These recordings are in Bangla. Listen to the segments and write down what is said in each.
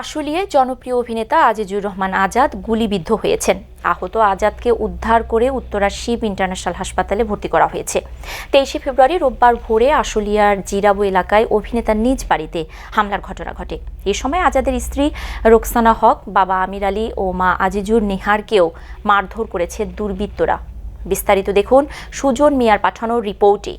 আশুলিয়ায় জনপ্রিয় অভিনেতা আজিজুর রহমান আজাদ গুলিবিদ্ধ হয়েছেন। আহত আজাদকে উদ্ধার করে উত্তরার শিব ইন্টারন্যাশনাল হাসপাতালে ভর্তি করা হয়েছে। তেইশে ফেব্রুয়ারি রোববার ভোরে আশুলিয়ার জিরাবু এলাকায় অভিনেতার নিজ বাড়িতে হামলার ঘটনা ঘটে। এ সময় আজাদের স্ত্রী রোকসানা হক, বাবা আমির আলী ও মা আজিজুর নিহারকেও মারধর করেছে দুর্বৃত্তরা। বিস্তারিত দেখুন সুজন মিয়ার পাঠানো রিপোর্টে।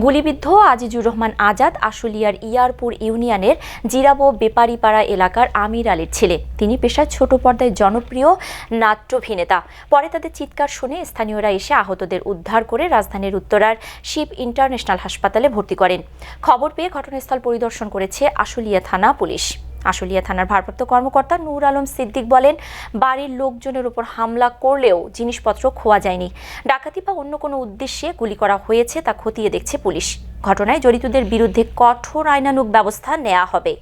গুলিবিদ্ধ আজিজুর রহমান আজাদ আশুলিয়ার ইয়ারপুর ইউনিয়নের জিরাবো বেপারিপাড়া এলাকার আমির আলীর ছেলে। তিনি পেশায় ছোট পর্দায় জনপ্রিয় নাট্যভিনেতা পরে তাদের চিৎকার শুনে স্থানীয়রা এসে আহতদের উদ্ধার করে রাজধানীর উত্তরার শিব ইন্টারন্যাশনাল হাসপাতালে ভর্তি করেন। খবর পেয়ে ঘটনাস্থল পরিদর্শন করেছে আশুলিয়া থানা পুলিশ। আশুলিয়া থানার ভারপ্রাপ্ত কর্মকর্তা নূর আলম সিদ্দিক বলেন, বাড়ির লোকজনের উপর হামলা করলেও জিনিসপত্র খোয়া যায়নি। ডাকাতি বা অন্য কোনো উদ্দেশ্যে গুলি করা হয়েছে তা খতিয়ে দেখছে পুলিশ। ঘটনায় জড়িতদের বিরুদ্ধে কঠোর আইনানুগ ব্যবস্থা নেওয়া হবে।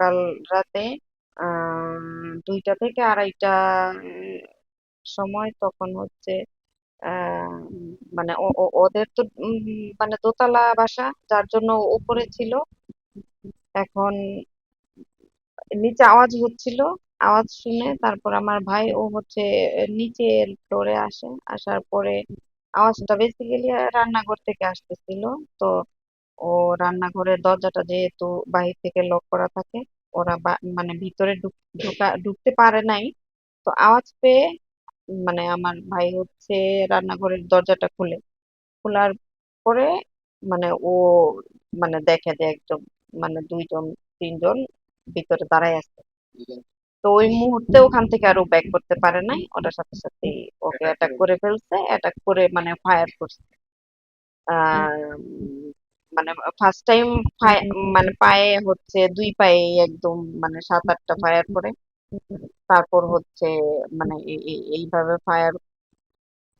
কাল রাতে দুইটা থেকে আড়াইটা সময় তখন হচ্ছে মানে ওদের তো মানে দোতলা বাসা, যার জন্য উপরে ছিল। এখন নিচে আওয়াজ হচ্ছিল, আওয়াজ শুনে তারপর আমার ভাই, ও হচ্ছে নিচে ফ্লোরে আসে, আসার পরে আওয়াজটা বেসিক্যালি রান্নাঘর থেকে আসতেছিল। তো ও রান্নাঘরের দরজাটা যেহেতু বাহির থেকে লক করা থাকে, ওরা মানে ভিতরে ঢুকা, ঢুকতে পারে নাই। তো আওয়াজ পেয়ে মানে আমার ভাই হচ্ছে রান্নাঘরের দরজাটা খুলে। খোলার পরে মানে ও মানে দেখে যে একজন মানে দুইজন, তিনজন ভিতরে দাঁড়ায় আছে। তো ওই মুহূর্তে ওখান থেকে আর ও ব্যাক করতে পারে নাই। ওটার সাথে সাথে ওকে অ্যাটাক করে ফেলছে অ্যাটাক করে মানে ফায়ার করছে। মানে ফার্স্ট টাইম মানে পায়ে হচ্ছে দুই পায়ে একদম মানে সাত আটটা ফায়ার করে। তারপর হচ্ছে মানে এই- এই- এইভাবে ফায়ার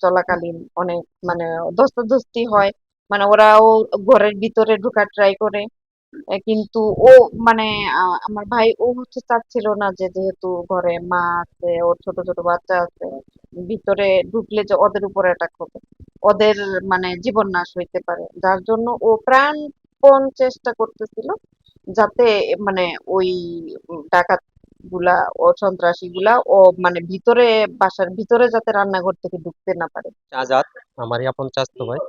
চলাকালীন অনেক মানে ধস্তাধস্তি হয়। মানে ওরাও ঘরের ভিতরে ঢোকার ট্রাই করে। কিন্তু ও মানে আমার ভাই, ও হচ্ছে চাচ্ছিল না যে যেহেতু ঘরে মা আছে, ওর ছোট ছোট বাচ্চা আছে, ভিতরে ঢুকলে যে ওদের উপর অ্যাটাক হবে। ওদের মানে জীবন নাশ হইতে পারে। যার জন্য ও প্রাণপণ চেষ্টা করতেছিল যাতে মানে ওই ডাকাতগুলা ও সন্ত্রাসী গুলা ও মানে ভিতরে বাসার ভিতরে যাতে রান্নাঘর থেকে ঢুকতে না পারে। আজাদ, আমারই আপন চাচাতো ভাই,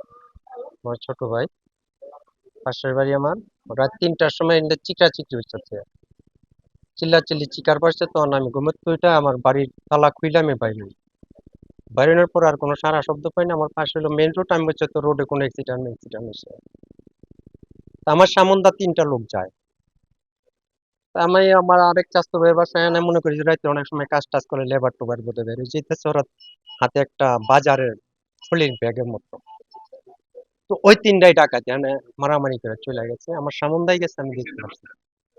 আমার ছোট ভাই। পাশের বাড়ি আমার। রাত তিনটার সময় এনে চিকরা চিকরি হচ্ছে চিল্লা চিল্লি চিকার পারছে তখন আমি ঘুমোতে ওইটা আমার বাড়ির তালা খুইলে আমি বাইরে হই। বাইরের পর আর কোনো সারা শব্দ পাই না, আমার পাশে হলো মেইন রোড আমি বলছি তো রোডে কোনো অ্যাক্সিডেন্ট অ্যাক্সিডেন্ট হয়েছে আমার সামন্দা তিনটা লোক যায়। তা আমি আমার আরেক চাচাতো ভাইয়ের বাসায় এনে মনে করি রাত্রে অনেক সময় কাজ টাজ করে লেবার টোবার বোধে বের হয়ে যেতেছে ওরা হাতে একটা বাজারের থলির ব্যাগের মতো। তো ওই তিনটাই ডাকাতি মানে মারামারি করে চলে গেছে। আমার সামন্দাই গেছে, আমি দেখতে পাচ্ছি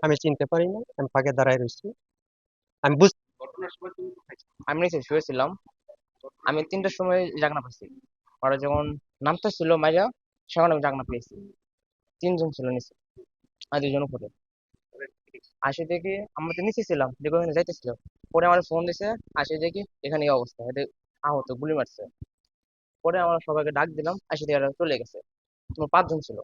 আমি চিনতে পারি না, আমি ফাঁকে দাঁড়ায় রয়েছি। আমি বুঝ আমি নিচে শুয়েছিলাম। আমি তিনটার সময় জাগনা পাইছি। ওরা যখন নামতেছিল মাইরা, সেখানে আমি জাগনা পেয়েছি। তিনজন ছিল নিচে, আর দুজন উপরে। আসে দেখি আমরা তো নিচে ছিলাম, দেখে যাইতেছিল। পরে আমার ফোন দিছে, আসে দেখি এখানে অবস্থা আহত, গুলি মারছে। পরে আমরা সবাইকে ডাক দিলাম আইসা দেখে চলে গেছে। তোমার পাঁচজন ছিল।